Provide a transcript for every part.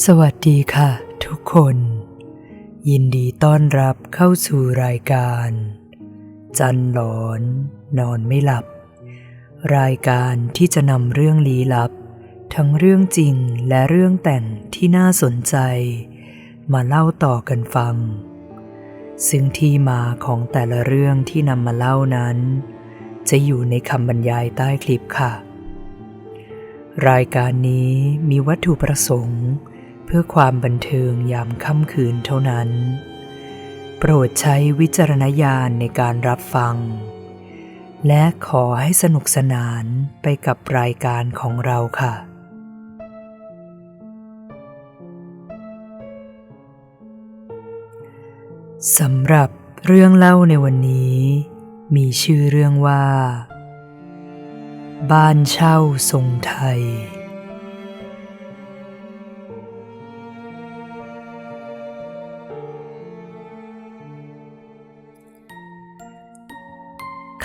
สวัสดีค่ะ ทุกคน ยินดีต้อนรับเข้าสู่รายการ จันหลอน นอนไม่หลับ รายการที่จะนำเรื่องลี้ลับ ทั้งเรื่องจริงและเรื่องแต่งที่น่าสนใจ มาเล่าต่อกันฟัง ซึ่งที่มาของแต่ละเรื่องที่นำมาเล่านั้น จะอยู่ในคำบรรยายใต้คลิปค่ะ รายการนี้มีวัตถุประสงค์ เพื่อความบันเทิงยามค่ำคืนเท่านั้น โปรดใช้วิจารณญาณในการรับฟัง และขอให้สนุกสนานไปกับรายการของเราค่ะสำหรับเรื่องเล่าในวันนี้ มีชื่อเรื่องว่า บ้านเช่าทรงไทย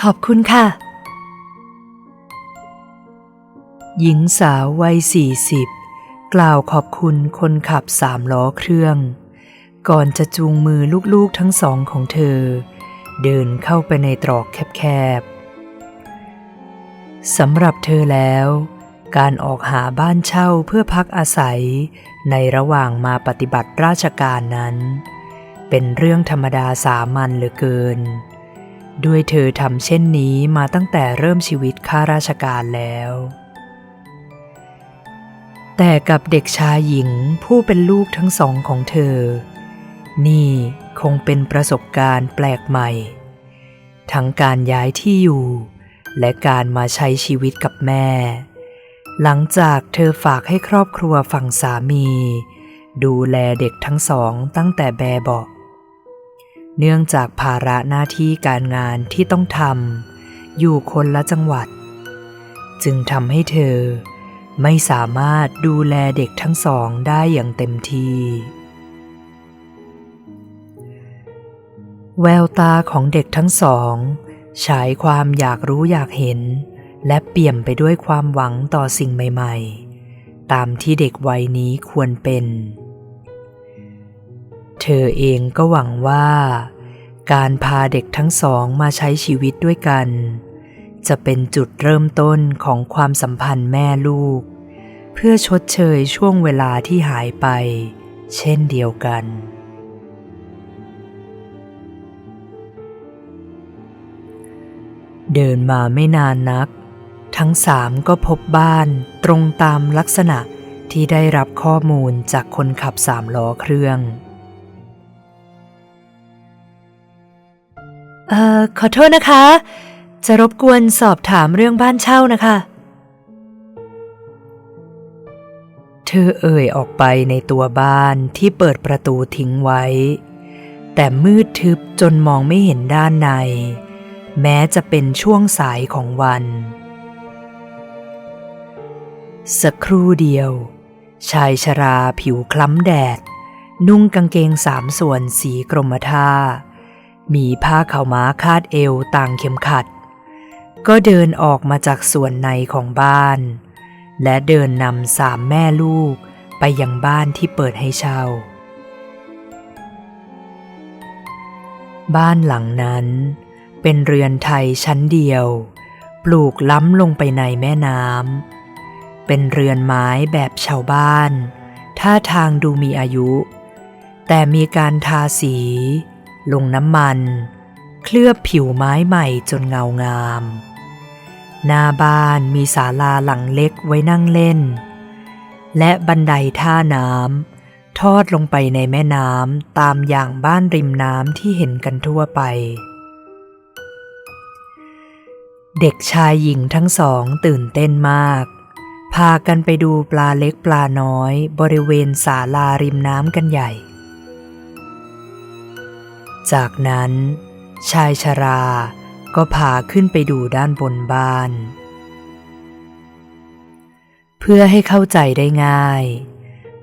ขอบคุณค่ะ หญิงสาววัยสี่สิบกล่าวขอบคุณคนขับสามล้อเครื่อง ก่อนจะจูงมือลูกๆทั้งสองของเธอ เดินเข้าไปในตรอกแคบๆสำหรับเธอแล้ว การออกหาบ้านเช่าเพื่อพักอาศัยในระหว่างมาปฏิบัติราชการนั้น เป็นเรื่องธรรมดาสามัญเหลือเกิน ด้วยเธอทำเช่นนี้มาตั้งแต่เริ่มชีวิตข้าราชการแล้ว แต่กับเด็กชายหญิงผู้เป็นลูกทั้งสองของเธอ นี่คงเป็นประสบการณ์แปลกใหม่ ทั้งการย้ายที่อยู่ และการมาใช้ชีวิตกับแม่ หลังจากเธอฝากให้ครอบครัวฝั่งสามี ดูแลเด็กทั้งสองตั้งแต่แบบเบาะ เนื่องจากภาระหน้าที่การงานที่ต้องทำอยู่คนละจังหวัด จึงทำให้เธอไม่สามารถดูแลเด็กทั้งสองได้อย่างเต็มที่ แววตาของเด็กทั้งสองฉายความอยากรู้อยากเห็น และเปี่ยมไปด้วยความหวังต่อสิ่งใหม่ ๆ ตามที่เด็กวัยนี้ควรเป็น เธอเองก็หวังว่า การพาเด็กทั้งสองมาใช้ชีวิตด้วยกัน จะเป็นจุดเริ่มต้นของความสัมพันธ์แม่ลูก เพื่อชดเชยช่วงเวลาที่หายไป เช่นเดียวกัน เดินมาไม่นานนัก ทั้งสามก็พบบ้านตรงตามลักษณะที่ได้รับข้อมูลจากคนขับสามล้อเครื่อง เอ่อ ขอโทษนะคะ จะรบกวนสอบถามเรื่องบ้านเช่านะคะ เธอเอ่ยออกไปในตัวบ้านที่เปิดประตูทิ้งไว้ แต่มืดทึบจนมองไม่เห็นด้านใน แม้จะเป็นช่วงสายของวัน สักครู่เดียว ชายชราผิวคล้ำแดด นุ่งกางเกงสามส่วนสีกรมท่า มีผ้าขาวม้าคาดเอวต่างเข็มขัด ก็เดินออกมาจากส่วนในของบ้าน และเดินนำสามแม่ลูกไปยังบ้านที่เปิดให้เช่า บ้านหลังนั้นเป็นเรือนไทยชั้นเดียว ปลูกล้ำลงไปในแม่น้ำ เป็นเรือนไม้แบบชาวบ้าน ท่าทางดูมีอายุ แต่มีการทาสี ลงน้ำมัน เคลือบผิวไม้ใหม่จนเงางาม หน้าบ้านมีศาลาหลังเล็กไว้นั่งเล่น และบันไดท่าน้ำทอดลงไปในแม่น้ำตามอย่างบ้านริมน้ำที่เห็นกันทั่วไป เด็กชายหญิงทั้งสองตื่นเต้นมากพากันไปดูปลาเล็กปลาน้อยบริเวณศาลาริมน้ำกันใหญ่ จากนั้น ชายชราก็พาขึ้นไปดูด้านบนบ้าน เพื่อให้เข้าใจได้ง่าย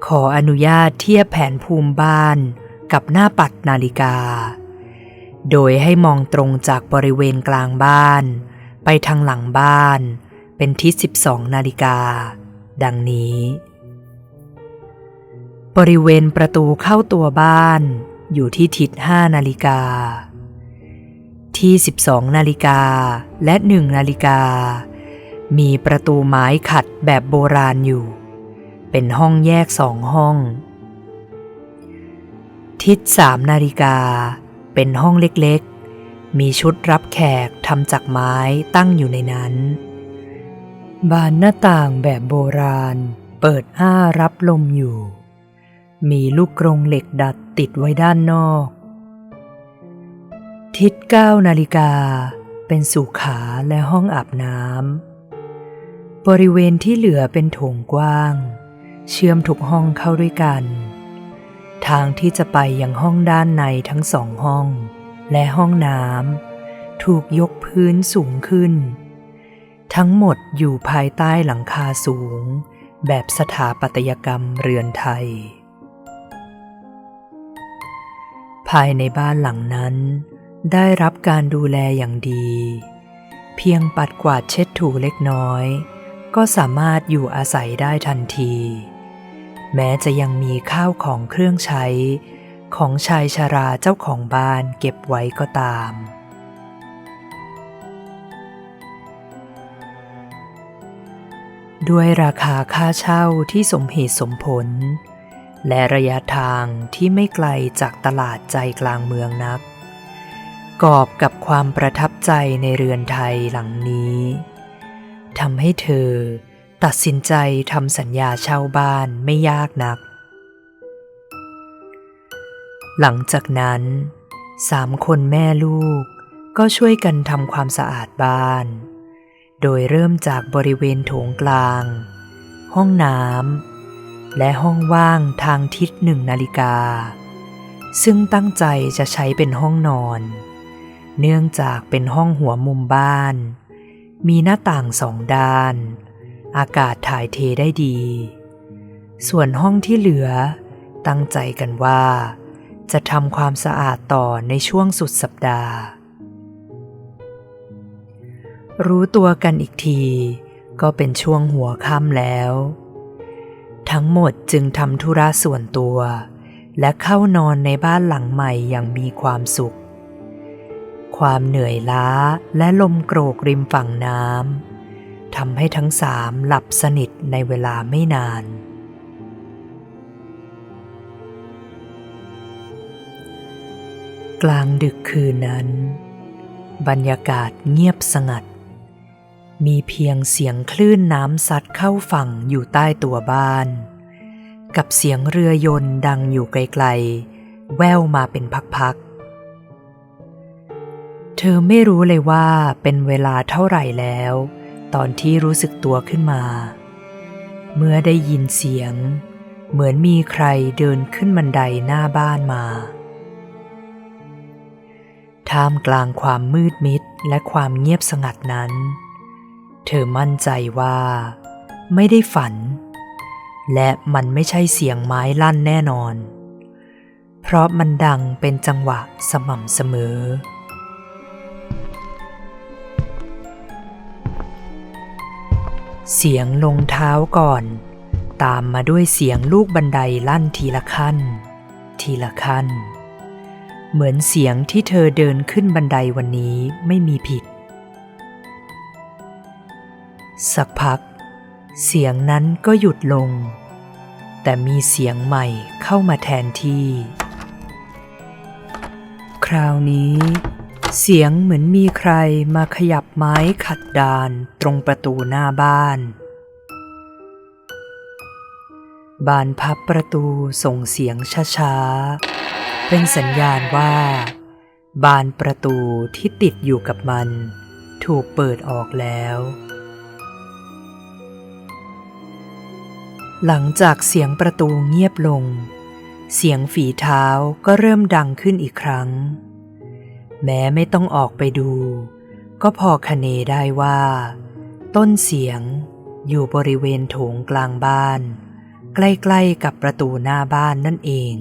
ขออนุญาตเทียบแผนภูมิบ้านกับหน้าปัดนาฬิกา โดยให้มองตรงจากบริเวณกลางบ้าน ไปทางหลังบ้าน เป็นทิศ 12 นาฬิกา ดังนี้ บริเวณประตูเข้าตัวบ้าน อยู่ที่ทิศ5นาฬิกา ที่ 12 นาฬิกาและ 1 นาฬิกา มีประตูไม้ขัดแบบโบราณอยู่ เป็นห้องแยกสองห้อง ทิศ 3 นาฬิกา เป็นห้องเล็กๆ มีชุดรับแขกทำจากไม้ตั้งอยู่ในนั้น บานหน้าต่างแบบโบราณเปิดอ้ารับลมอยู่ มีลูกกรงเหล็กดัด ติดไว้ด้านนอก ทิศ9นาฬิกา เป็นสุขาและห้องอาบน้ำ บริเวณที่เหลือเป็นโถงกว้าง เชื่อมทุกห้องเข้าด้วยกัน ทางที่จะไปยังห้องด้านในทั้งสองห้อง และห้องน้ำถูกยกพื้นสูงขึ้น ทั้งหมดอยู่ภายใต้หลังคาสูง แบบสถาปัตยกรรมเรือนไทย ภายในบ้านหลังนั้น ได้รับการดูแลอย่างดี เพียงปัดกวาดเช็ดถูเล็กน้อย ก็สามารถอยู่อาศัยได้ทันที แม้จะยังมีข้าวของเครื่องใช้ ของชายชาราเจ้าของบ้านเก็บไว้ก็ตามด้วยราคาค่าเช่าที่สมเหตุสมผล และระยะทางที่ไม่ไกลจากตลาดใจกลางเมืองนัก กอบกับความประทับใจในเรือนไทยหลังนี้ทำให้เธอตัดสินใจทำสัญญาเช่าบ้านไม่ยากนัก หลังจากนั้นสามคนแม่ลูกก็ช่วยกันทำความสะอาดบ้าน โดยเริ่มจากบริเวณโถงกลาง ห้องน้ำ และห้องว่างทางทิศหนึ่งนาฬิกา ซึ่งตั้งใจจะใช้เป็นห้องนอน เนื่องจากเป็นห้องหัวมุมบ้าน มีหน้าต่างสองด้าน อากาศถ่ายเทได้ดี ส่วนห้องที่เหลือ ตั้งใจกันว่า จะทำความสะอาดต่อในช่วงสุดสัปดาห์ รู้ตัวกันอีกทีก็เป็นช่วงหัวค่ำแล้ว ทั้งหมดจึงทำธุระส่วนตัว และเข้านอนในบ้านหลังใหม่อย่างมีความสุข ความเหนื่อยล้าและลมโกรกริมฝั่งน้ำทำให้ทั้งสามหลับสนิทในเวลาไม่นาน กลางดึกคืนนั้น บรรยากาศเงียบสงัด มีเพียงเสียงคลื่นน้ำซัดเข้าฝั่งอยู่ใต้ตัวบ้าน กับเสียงเรือยนต์ดังอยู่ไกลๆ แว่วมาเป็นพักๆ เธอไม่รู้เลยว่าเป็นเวลาเท่าไหร่แล้ว ตอนที่รู้สึกตัวขึ้นมา เมื่อได้ยินเสียง เหมือนมีใครเดินขึ้นบันไดหน้าบ้านมา ท่ามกลางความมืดมิดและความเงียบสงัดนั้นเเธอมั่นใจว่า ไม่ได้ฝัน และมันไม่ใช่เสียงไม้ลั่นแน่นอน เพราะมันดังเป็นจังหวะสม่ำเสมอ เสียงลงเท้าก่อน ตามมาด้วยเสียงลูกบันไดลั่นทีละขั้น ทีละขั้น เหมือนเสียงที่เธอเดินขึ้นบันไดวันนี้ไม่มีผิด สักพัก เสียงนั้นก็หยุดลง แต่มีเสียงใหม่เข้ามาแทนที่ คราวนี้ เสียงเหมือนมีใครมาขยับไม้ขัดดานตรงประตูหน้าบ้าน บานพับประตูส่งเสียงช้าๆ เป็นสัญญาณว่า บานประตูที่ติดอยู่กับมัน ถูกเปิดออกแล้ว หลังจากเสียงประตูเงียบลง เสียงฝีเท้าก็เริ่มดังขึ้นอีกครั้ง แม้ไม่ต้องออกไปดู ก็พอคเนได้ว่า ต้นเสียงอยู่บริเวณโถงกลางบ้าน ใกล้ๆกับประตูหน้าบ้านนั่นเอง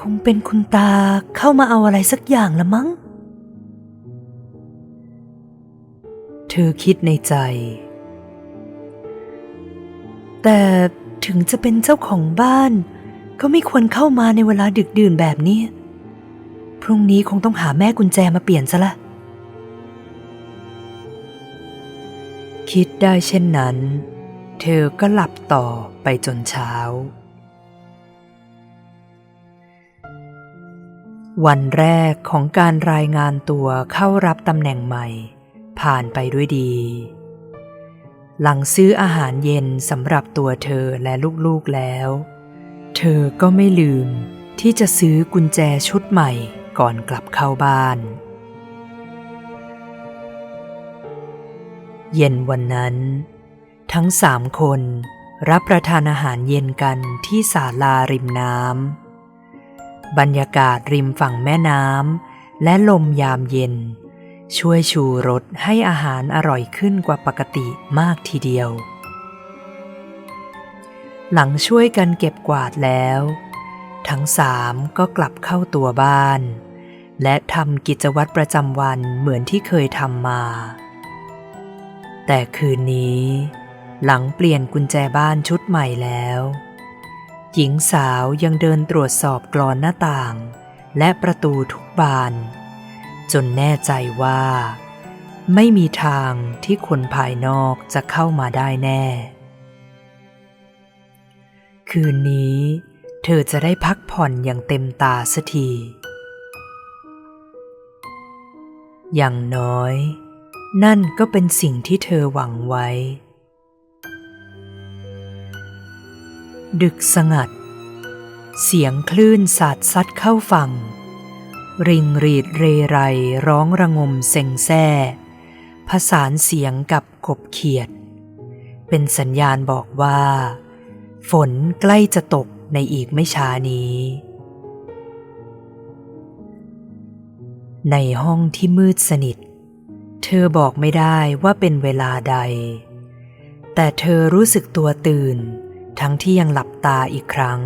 คงเป็นคุณตาเข้ามาเอาอะไรสักอย่างละมั้ง อคิดในใจ แต่ถึงจะเป็นเจ้าของบ้าน ก็ไม่ควรเข้ามาในเวลาดึกดื่นแบบนี้ พรุ่งนี้คงต้องหาแม่กุญแจมาเปลี่ยนซะละ คิดได้เช่นนั้น เธอก็หลับต่อไปจนเช้า วันแรกของการรายงานตัวเข้ารับตำแหน่งใหม่ ผ่านไปด้วยดี หลังซื้ออาหารเย็นสำหรับตัวเธอและลูกๆแล้ว เธอก็ไม่ลืมที่จะซื้อกุญแจชุดใหม่ก่อนกลับเข้าบ้าน เย็นวันนั้น ทั้งสามคนรับประทานอาหารเย็นกันที่ศาลาริมน้ำบรรยากาศริมฝั่งแม่น้ำและลมยามเย็น ช่วยชูรสให้อาหารอร่อยขึ้นกว่าปกติมากทีเดียว หลังช่วยกันเก็บกวาดแล้ว ทั้งสามก็กลับเข้าตัวบ้าน และทำกิจวัตรประจำวันเหมือนที่เคยทำมา แต่คืนนี้ หลังเปลี่ยนกุญแจบ้านชุดใหม่แล้ว หญิงสาวยังเดินตรวจสอบกรอนหน้าต่าง และประตูทุกบาน จนแน่ใจว่า ไม่มีทางที่คนภายนอกจะเข้ามาได้แน่ คืนนี้ เธอจะได้พักผ่อนอย่างเต็มตาสักที อย่างน้อย นั่นก็เป็นสิ่งที่เธอหวังไว้ ดึกสงัด เสียงคลื่นสาดซัดเข้าฝั่ง ริงรีดเรไรร้องระงมเซ็งแซ่ผสานเสียงกับกบเขียด เป็นสัญญาณบอกว่า ฝนใกล้จะตกในอีกไม่ช้านี้ ในห้องที่มืดสนิท เธอบอกไม่ได้ว่าเป็นเวลาใด แต่เธอรู้สึกตัวตื่นทั้งที่ยังหลับตาอีกครั้ง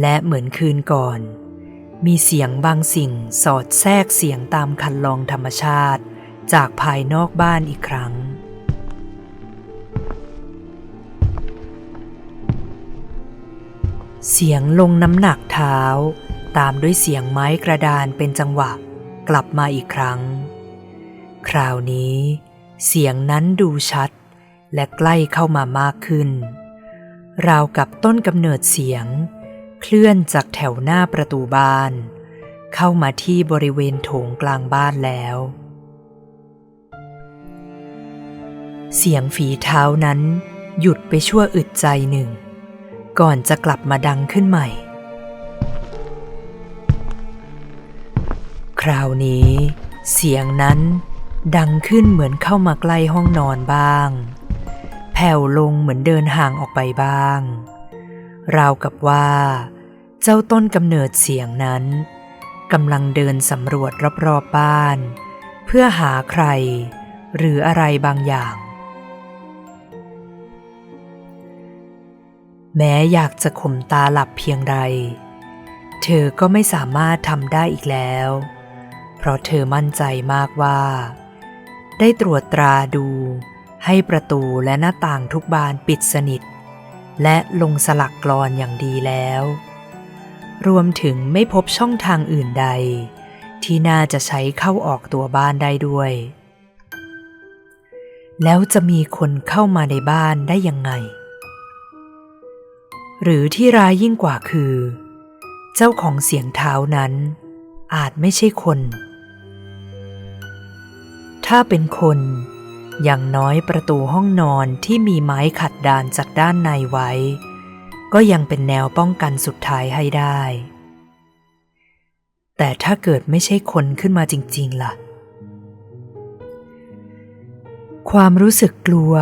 และเหมือนคืนก่อน มีเสียงบางสิ่งสอดแทรกเสียงตามคันลองธรรมชาติ จากภายนอกบ้านอีกครั้ง เสียงลงน้ำหนักเท้า ตามด้วยเสียงไม้กระดานเป็นจังหวะกลับมาอีกครั้ง คราวนี้ เสียงนั้นดูชัด และใกล้เข้ามามากขึ้น ราวกับต้นกำเนิดเสียง เคลื่อนจากแถวหน้าประตูบ้าน เข้ามาที่บริเวณโถงกลางบ้านแล้ว เสียงฝีเท้านั้นหยุดไปชั่วอึดใจหนึ่ง ก่อนจะกลับมาดังขึ้นใหม่ คราวนี้เสียงนั้นดังขึ้นเหมือนเข้ามาใกล้ห้องนอนบ้าง แผ่วลงเหมือนเดินห่างออกไปบ้าง ราวกับว่า เจ้าต้นกำเนิดเสียงนั้นกำลังเดินสำรวจรอบๆบ้าน เพื่อหาใคร หรืออะไรบางอย่าง แม้อยากจะข่มตาหลับเพียงใด เธอก็ไม่สามารถทำได้อีกแล้ว เพราะเธอมั่นใจมากว่า ได้ตรวจตราดูให้ประตูและหน้าต่างทุกบานปิดสนิท และลงสลักกรอนอย่างดีแล้ว รวมถึงไม่พบช่องทางอื่นใด ที่น่าจะใช้เข้าออกตัวบ้านได้ด้วย แล้วจะมีคนเข้ามาในบ้านได้ยังไง หรือที่ร้ายยิ่งกว่าคือ เจ้าของเสียงเท้านั้น อาจไม่ใช่คน ถ้าเป็นคนอย่างน้อยประตูห้องนอนที่มีไม้ขัดดานจากด้านในไว้ ก็ยังเป็นแนวป้องกันสุดท้ายให้ได้ แต่ถ้าเกิดไม่ใช่คนขึ้นมาจริง ๆ ล่ะ ความรู้สึกกลัว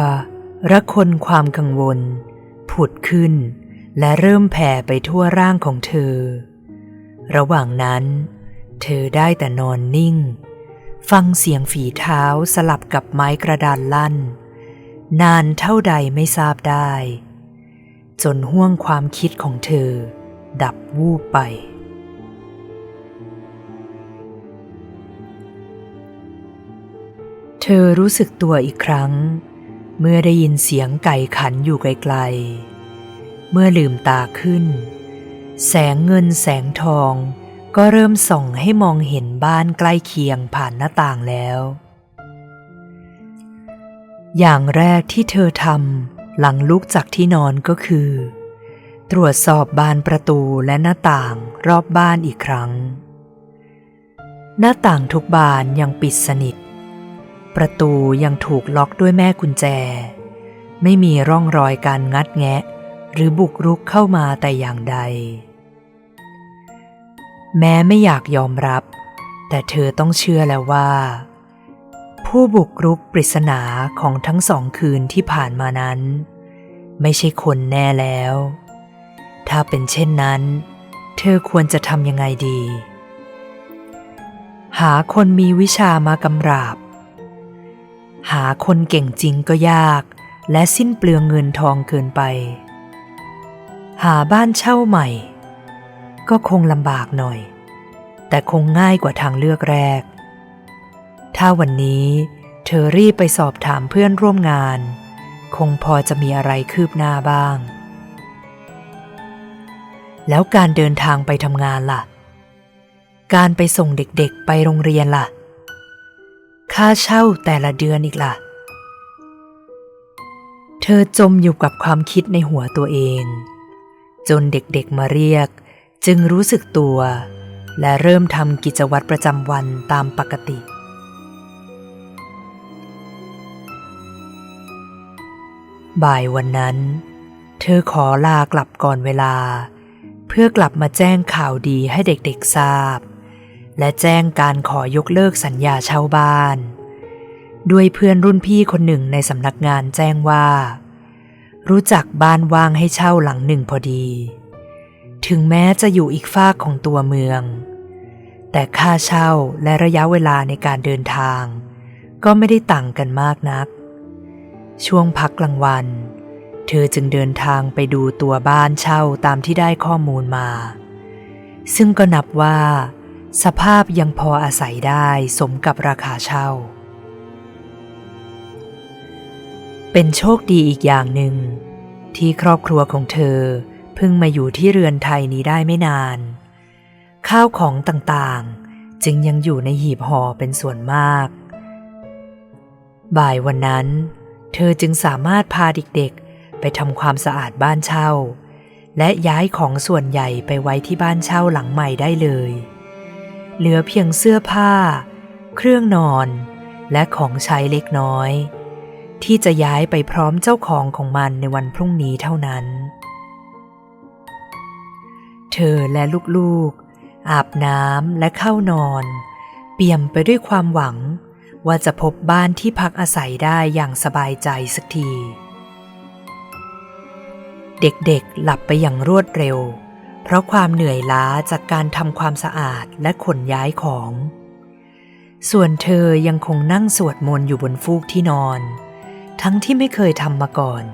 ระคนความกังวล ผุดขึ้น และเริ่มแผ่ไปทั่วร่างของเธอ ระหว่างนั้น เธอได้แต่นอนนิ่ง ฟังเสียงฝีเท้าสลับกับไม้กระดานลั่น นานเท่าใดไม่ทราบได้ จนห่วงความคิดของเธอ ดับวูบไป เธอรู้สึกตัวอีกครั้ง เมื่อได้ยินเสียงไก่ขันอยู่ไกลๆ เมื่อลืมตาขึ้น แสงเงินแสงทองก็เริ่มส่องให้มองเห็นบ้านใกล้เคียงผ่านหน้าต่างแล้ว อย่างแรกที่เธอทำ หลังลุกจากที่นอนก็คือ ตรวจสอบบานประตูและหน้าต่างรอบบ้านอีกครั้ง หน้าต่างทุกบานยังปิดสนิท ประตูยังถูกล็อกด้วยแม่กุญแจ ไม่มีร่องรอยการงัดแงะ หรือบุกรุกเข้ามาแต่อย่างใด แม้ไม่อยากยอมรับ แต่เธอต้องเชื่อแล้วว่าผู้บุกรุกปริศนาของทั้งสองคืนที่ผ่านมานั้น ไม่ใช่คนแน่แล้ว ถ้าเป็นเช่นนั้น เธอควรจะทำยังไงดี หาคนมีวิชามากำราบ หาคนเก่งจริงก็ยาก และสิ้นเปลืองเงินทองเกินไป หาบ้านเช่าใหม่ ก็คงลำบากหน่อย แต่คงง่ายกว่าทางเลือกแรก ถ้าวันนี้เธอรีบไปสอบถามเพื่อนร่วมงาน คงพอจะมีอะไรคืบหน้าบ้าง แล้วการเดินทางไปทำงานล่ะ การไปส่งเด็กๆไปโรงเรียนล่ะ ค่าเช่าแต่ละเดือนอีกล่ะ เธอจมอยู่กับความคิดในหัวตัวเอง จนเด็กๆมาเรียกจึงรู้สึกตัว และเริ่มทำกิจวัตรประจำวันตามปกติ บ่ายวันนั้น เธอขอลากลับก่อนเวลา เพื่อกลับมาแจ้งข่าวดีให้เด็กๆทราบ และแจ้งการขอยกเลิกสัญญาเช่าบ้าน ด้วยเพื่อนรุ่นพี่คนหนึ่งในสำนักงานแจ้งว่า รู้จักบ้านว่างให้เช่าหลังหนึ่งพอดี ถึงแม้จะอยู่อีกฝากของตัวเมือง แต่ค่าเช่าและระยะเวลาในการเดินทาง ก็ไม่ได้ต่างกันมากนัก ช่วงพักกลางวัน เธอจึงเดินทางไปดูตัวบ้านเช่าตามที่ได้ข้อมูลมา ซึ่งก็นับว่า สภาพยังพออาศัยได้สมกับราคาเช่า เป็นโชคดีอีกอย่างหนึ่ง ที่ครอบครัวของเธอเพิ่งมาอยู่ที่เรือนไทยนี้ได้ไม่นาน ข้าวของต่างๆ จึงยังอยู่ในหีบห่อเป็นส่วนมาก บ่ายวันนั้น เธอจึงสามารถพาเด็กๆ ไปทำความสะอาดบ้านเช่า และย้ายของส่วนใหญ่ไปไว้ที่บ้านเช่าหลังใหม่ได้เลย เหลือเพียงเสื้อผ้า เครื่องนอน และของใช้เล็กน้อย ที่จะย้ายไปพร้อมเจ้าของของมันในวันพรุ่งนี้เท่านั้น เธอและลูกๆ อาบน้ำและเข้านอน เปี่ยมไปด้วยความหวัง ว่าจะพบบ้านที่พักอาศัยได้อย่างสบายใจสักที เด็กๆหลับไปอย่างรวดเร็ว เพราะความเหนื่อยล้าจากการทำความสะอาดและขนย้ายของ ส่วนเธอยังคงนั่งสวดมนต์อยู่บนฟูกที่นอน ทั้งที่ไม่เคยทำมาก่อน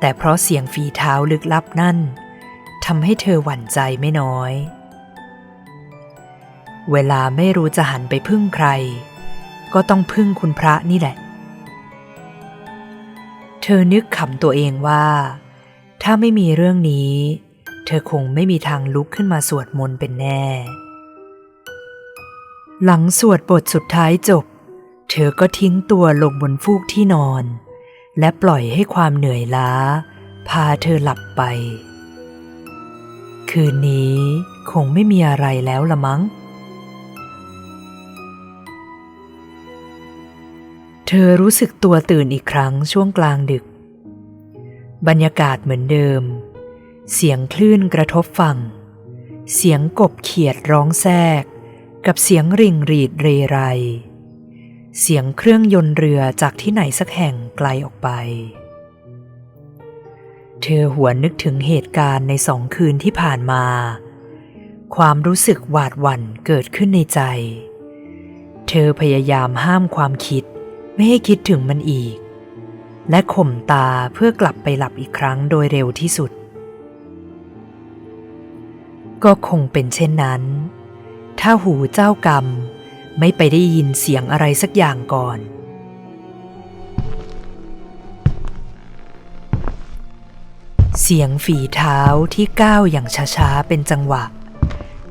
แต่เพราะเสียงฝีเท้าลึกลับนั่นทำให้เธอหวั่นใจไม่น้อย เวลาไม่รู้จะหันไปพึ่งใคร ก็ต้องพึ่งคุณพระนี่แหละ เธอนึกขำตัวเองว่า ถ้าไม่มีเรื่องนี้ เธอคงไม่มีทางลุกขึ้นมาสวดมนต์เป็นแน่ หลังสวดบทสุดท้ายจบ เธอก็ทิ้งตัวลงบนฟูกที่นอน และปล่อยให้ความเหนื่อยล้า พาเธอหลับไป คืนนี้คงไม่มีอะไรแล้วละมั้ง เธอรู้สึกตัวตื่นอีกครั้งช่วงกลางดึก บรรยากาศเหมือนเดิม เสียงคลื่นกระทบฝั่ง เสียงกบเขียดร้องแทรก กับเสียงริ่งรีดเรไร เสียงเครื่องยนต์เรือจากที่ไหนสักแห่งไกลออกไป เธอหวนนึกถึงเหตุการณ์ในสองคืนที่ผ่านมา ความรู้สึกหวาดหวั่นเกิดขึ้นในใจ เธอพยายามห้ามความคิด ไม่ให้คิดถึงมันอีก และข่มตาเพื่อกลับไปหลับอีกครั้งโดยเร็วที่สุด ก็คงเป็นเช่นนั้น ถ้าหูเจ้ากรรมไม่ไปได้ยินเสียงอะไรสักอย่างก่อน เสียงฝีเท้าที่ก้าวอย่างช้าๆเป็นจังหวะ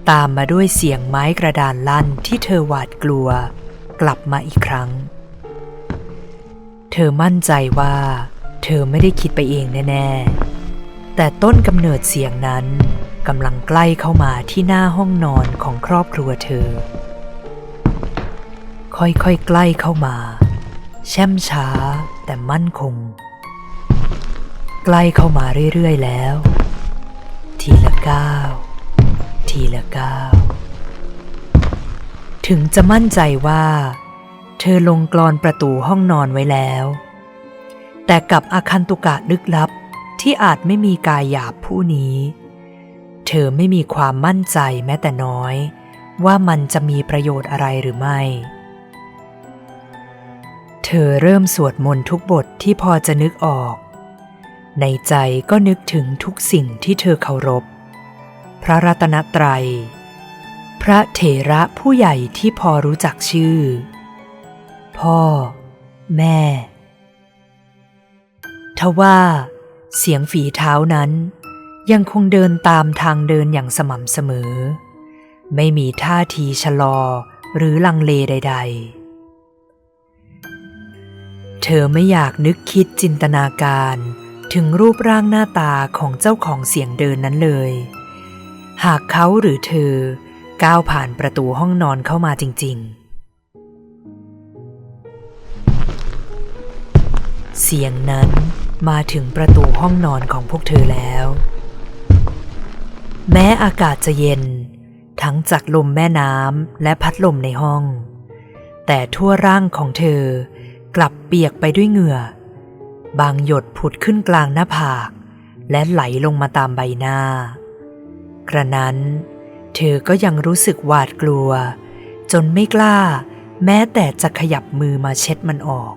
ตามมาด้วยเสียงไม้กระดานลั่นที่เธอหวาดกลัว กลับมาอีกครั้ง เธอมั่นใจว่า เธอไม่ได้คิดไปเองแน่ๆ แต่ต้นกำเนิดเสียงนั้นกำลังใกล้เข้ามาที่หน้าห้องนอนของครอบครัวเธอ ค่อยๆใกล้เข้ามา แช่มช้าแต่มั่นคง ใกล้เข้ามาเรื่อยๆแล้ว ทีละก้าวทีละก้าวถึงจะมั่นใจว่า เธอลงกรอนประตูห้องนอนไว้แล้ว แต่กับอาคันตุกะลึกลับที่อาจไม่มีกายหยาบผู้นี้ เธอไม่มีความมั่นใจแม้แต่น้อย ว่ามันจะมีประโยชน์อะไรหรือไม่ เธอเริ่มสวดมนต์ทุกบทที่พอจะนึกออก ในใจก็นึกถึงทุกสิ่งที่เธอเคารพ พระรัตนตรัย พระเถระผู้ใหญ่ที่พอรู้จักชื่อ พ่อ แม่ ทว่า เสียงฝีเท้านั้น ยังคงเดินตามทางเดินอย่างสม่ำเสมอ ไม่มีท่าทีชะลอหรือลังเลใด ๆ เธอไม่อยากนึกคิดจินตนาการถึงรูปร่างหน้าตาของเจ้าของเสียงเดินนั้นเลย หากเขาหรือเธอก้าวผ่านประตูห้องนอนเข้ามาจริง ๆ เสียงนั้นมาถึงประตูห้องนอนของพวกเธอแล้ว แม้อากาศจะเย็น ทั้งจากลมแม่น้ำและพัดลมในห้อง แต่ทั่วร่างของเธอกลับเปียกไปด้วยเหงื่อ บางหยดผุดขึ้นกลางหน้าผาก และไหลลงมาตามใบหน้า กระนั้น เธอก็ยังรู้สึกหวาดกลัว จนไม่กล้า แม้แต่จะขยับมือมาเช็ดมันออก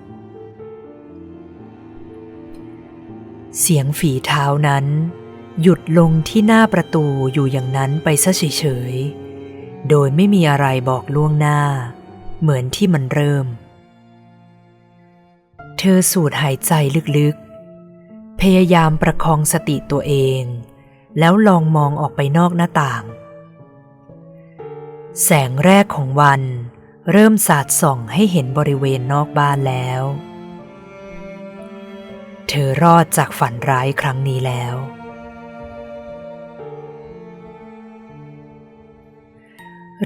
เสียงฝีเท้านั้น หยุดลงที่หน้าประตูอยู่อย่างนั้นไปซะเฉยๆ โดยไม่มีอะไรบอกล่วงหน้า เหมือนที่มันเริ่ม เธอสูดหายใจลึกๆ พยายามประคองสติตัวเอง แล้วลองมองออกไปนอกหน้าต่าง แสงแรกของวันเริ่มสาดส่องให้เห็นบริเวณนอกบ้านแล้ว เธอรอดจากฝันร้ายครั้งนี้แล้ว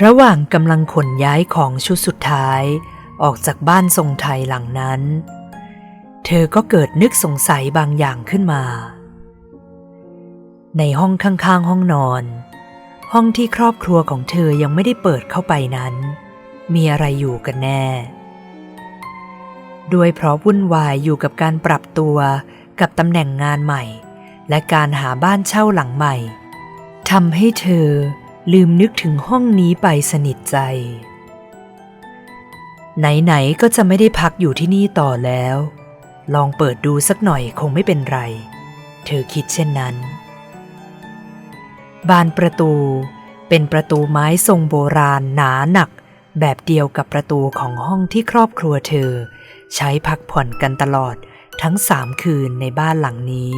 ระหว่างกำลังขนย้ายของชุดสุดท้ายออกจากบ้านทรงไทยหลังนั้น เธอก็เกิดนึกสงสัยบางอย่างขึ้นมา ในห้องข้างๆห้องนอน ห้องที่ครอบครัวของเธอยังไม่ได้เปิดเข้าไปนั้น มีอะไรอยู่กันแน่ ด้วยเพราะวุ่นวายอยู่กับการปรับตัวกับตำแหน่งงานใหม่ และการหาบ้านเช่าหลังใหม่ทำให้เธอลืมนึกถึงห้องนี้ไปสนิทใจ ไหน ๆ ก็จะไม่ได้พักอยู่ที่นี่ต่อแล้ว ลองเปิดดูสักหน่อยคงไม่เป็นไร เธอคิดเช่นนั้น บานประตูเป็นประตูไม้ทรงโบราณหนาหนัก แบบเดียวกับประตูของห้องที่ครอบครัวเธอ ใช้พักผ่อนกันตลอดทั้งสามคืนในบ้านหลังนี้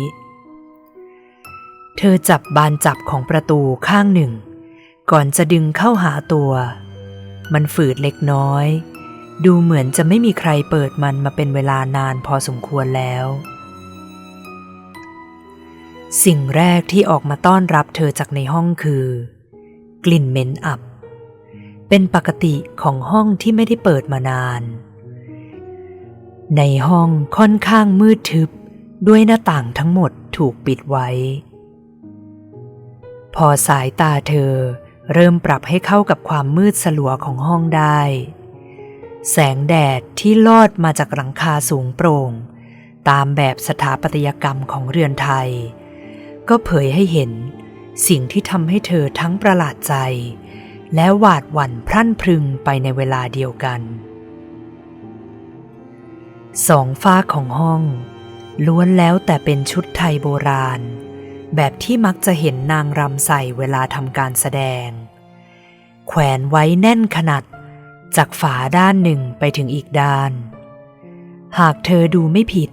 เธอจับบานจับของประตูข้างหนึ่ง ก่อนจะดึงเข้าหาตัว มันฝืดเล็กน้อย ดูเหมือนจะไม่มีใครเปิดมันมาเป็นเวลานานพอสมควรแล้ว สิ่งแรกที่ออกมาต้อนรับเธอจากในห้องคือ กลิ่นเหม็นอับ เป็นปกติของห้องที่ไม่ได้เปิดมานาน ในห้องค่อนข้างมืดทึบ ด้วยหน้าต่างทั้งหมดถูกปิดไว้ พอสายตาเธอเริ่มปรับให้เข้ากับความมืดสลัวของห้องได้ แสงแดดที่ลอดมาจากหลังคาสูงโปร่ง ตามแบบสถาปัตยกรรมของเรือนไทย ก็เผยให้เห็นสิ่งที่ทำให้เธอทั้งประหลาดใจ และหวาดหวั่นพรั่นพรึงไปในเวลาเดียวกัน สองฝ้าของห้อง ล้วนแล้วแต่เป็นชุดไทยโบราณ แบบที่มักจะเห็นนางรำใส่เวลาทำการแสดง แขวนไว้แน่นขนาดจากฝาด้านหนึ่งไปถึงอีกด้าน หากเธอดูไม่ผิด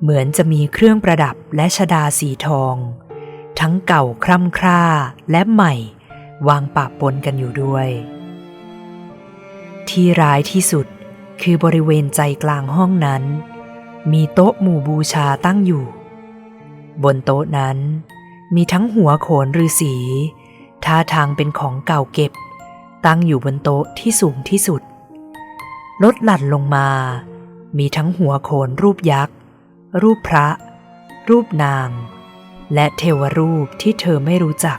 เหมือนจะมีเครื่องประดับและชดาสีทอง ทั้งเก่าคร่ำคร่าและใหม่ วางปะปนกันอยู่ด้วย ที่ร้ายที่สุด คือบริเวณใจกลางห้องนั้น มีโต๊ะหมู่บูชาตั้งอยู่ บนโต๊ะนั้น มีทั้งหัวโขนฤาษีท่าทางเป็นของเก่าเก็บ ตั้งอยู่บนโต๊ะที่สูงที่สุด ลดหลั่นลงมา มีทั้งหัวโขนรูปยักษ์ รูปพระ รูปนาง และเทวรูปที่เธอไม่รู้จัก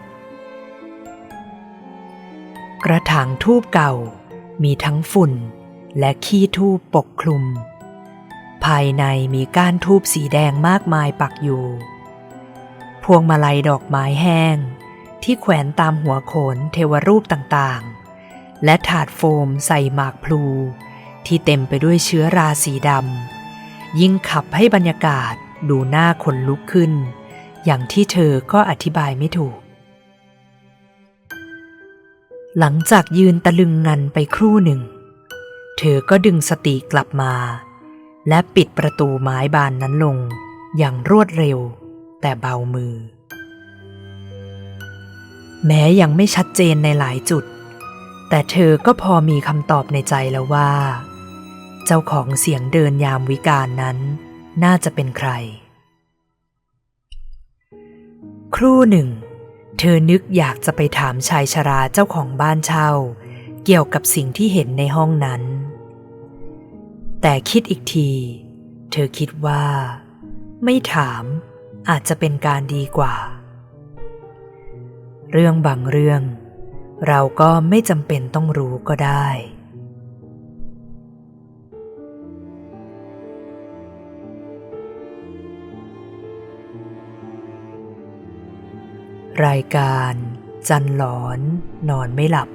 กระถางทูบเก่า มีทั้งฝุ่น และขี้ทูบปกคลุม ภายในมีก้านทูบสีแดงมากมายปักอยู่ พวงมาลัยดอกไม้แห้ง ที่แขวนตามหัวโขนเทวรูปต่างๆ และถาดโฟมใส่หมากพลู ที่เต็มไปด้วยเชื้อราสีดำยิ่งขับให้บรรยากาศดูน่าขนลุกขึ้น อย่างที่เธอก็อธิบายไม่ถูก หลังจากยืนตะลึงงันไปครู่หนึ่ง เธอก็ดึงสติกลับมา และปิดประตูไม้บานนั้นลง อย่างรวดเร็ว แต่เบามือ แม้ยังไม่ชัดเจนในหลายจุด แต่เธอก็พอมีคำตอบในใจแล้วว่า เจ้าของเสียงเดินยามวิกาลนั้น น่าจะเป็นใคร ครู่หนึ่ง เธอนึกอยากจะไปถามชายชราเจ้าของบ้านเช่าเกี่ยวกับสิ่งที่เห็นในห้องนั้น แต่คิดอีกที เธอคิดว่า ไม่ถามอาจจะเป็นการดีกว่า เรื่องบางเรื่อง เราก็ไม่จำเป็นต้องรู้ก็ได้ รายการจันหลอน นอนไม่หลับ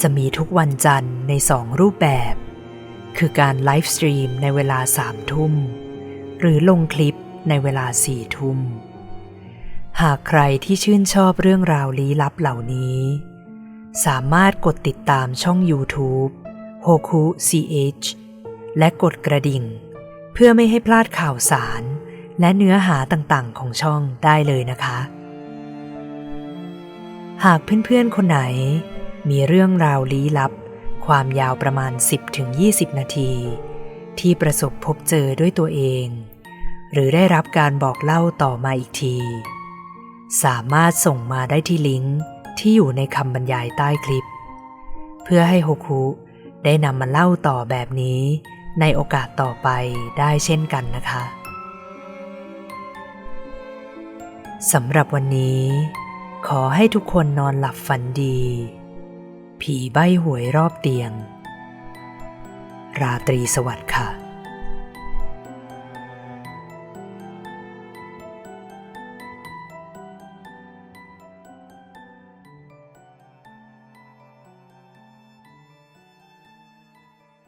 จะมีทุกวันจันทร์ในสองรูปแบบ คือการไลฟ์สตรีมในเวลาสามทุ่ม หรือลงคลิปในเวลาสี่ทุ่ม หากใครที่ชื่นชอบเรื่องราวลี้ลับเหล่านี้ สามารถกดติดตามช่อง YouTube Hoku CH และกดกระดิ่ง เพื่อไม่ให้พลาดข่าวสาร และเนื้อหาต่างๆ ของช่องได้เลยนะคะ หากเพื่อนๆคนไหน มีเรื่องราวลี้ลับ ความยาวประมาณ 10-20 นาที ที่ประสบพบเจอด้วยตัวเอง หรือได้รับการบอกเล่าต่อมาอีกที สามารถส่งมาได้ที่ลิงก์ที่อยู่ในคำบรรยายใต้คลิป เพื่อให้โฮคุได้นำมาเล่าต่อแบบนี้ ในโอกาสต่อไปได้เช่นกันนะคะสำหรับวันนี้ ขอให้ทุกคนนอนหลับฝันดี ผีใบหวยรอบเตียง ราตรีสวัสดิ์ค่ะ